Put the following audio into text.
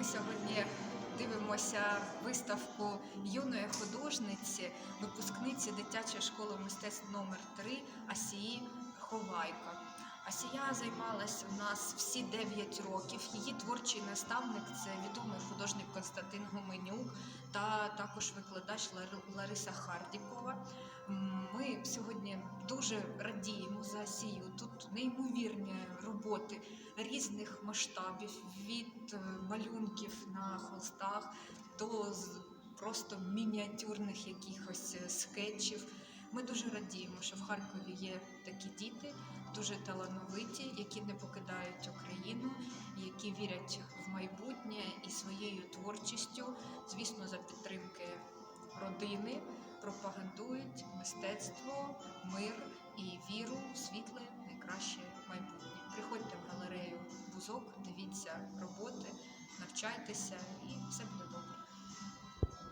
Ми сьогодні дивимося виставку юної художниці, випускниці дитячої школи мистецтв номер 3 Асії Ховайко. Асія займалась у нас всі 9 років. Її творчий наставник це відомий художник Константин Гуменюк та також викладач Лариса Хардікова. Ми сьогодні дуже радіємо за Асію. Тут неймовірні роботи різних масштабів від е, малюнків на холстах до просто мініатюрних якихось е, скетчів. Ми дуже радіємо, що в Харкові є такі діти, дуже талановиті, які не покидають Україну, які вірять в майбутнє і своєю творчістю, звісно, за підтримки родини, пропагандують мистецтво, мир і віру в галерею Бузок, дивіться роботи, навчайтеся і все буде.